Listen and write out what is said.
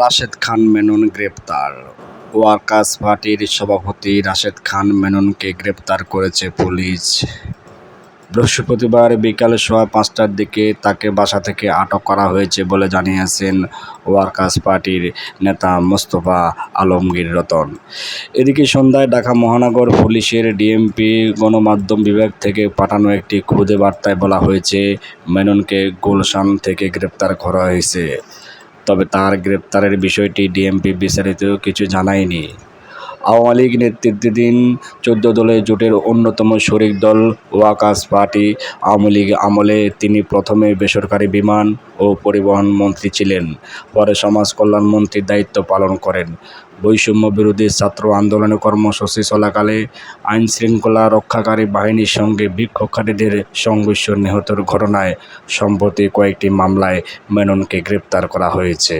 রাশেদ খান মেনন গ্রেপ্তার। ওয়ার্কার্স পার্টির সভাপতি রাশেদ খান মেননকে গ্রেপ্তার করেছে পুলিশ। বৃহস্পতিবার বিকাল সোয়া পাঁচটার দিকে তাকে বাসা থেকে আটক করা হয়েছে বলে জানিয়েছেন ওয়ার্কার্স পার্টির নেতা মোস্তফা আলমগীর রতন। এদিকে সন্ধ্যায় ঢাকা মহানগর পুলিশের ডিএমপি গণমাধ্যম বিভাগ থেকে পাঠানো একটি খুদে বার্তায় বলা হয়েছে, মেননকে গুলশান থেকে গ্রেপ্তার করা হয়েছে। তবে তার গ্রেপ্তারের বিষয়টি ডিএমপি বিস্তারিত কিছু জানায়নি। আওয়ামী লীগ নেতৃত্বাধীন চোদ্দ দলের জোটের অন্যতম শরিক দল ওয়াকাস পার্টি। আওয়ামী লীগ আমলে তিনি প্রথমে বেসরকারি বিমান ও পরিবহন মন্ত্রী ছিলেন, পরে সমাজ কল্যাণ মন্ত্রীর দায়িত্ব পালন করেন। বৈষম্য বিরোধী ছাত্র আন্দোলনে কর্মসূচি চলাকালে আইনশৃঙ্খলা রক্ষাকারী বাহিনীর সঙ্গে বিক্ষোভকারীদের সংঘর্ষ নিহতের ঘটনায় সম্প্রতি কয়েকটি মামলায় মেননকে গ্রেপ্তার করা হয়েছে।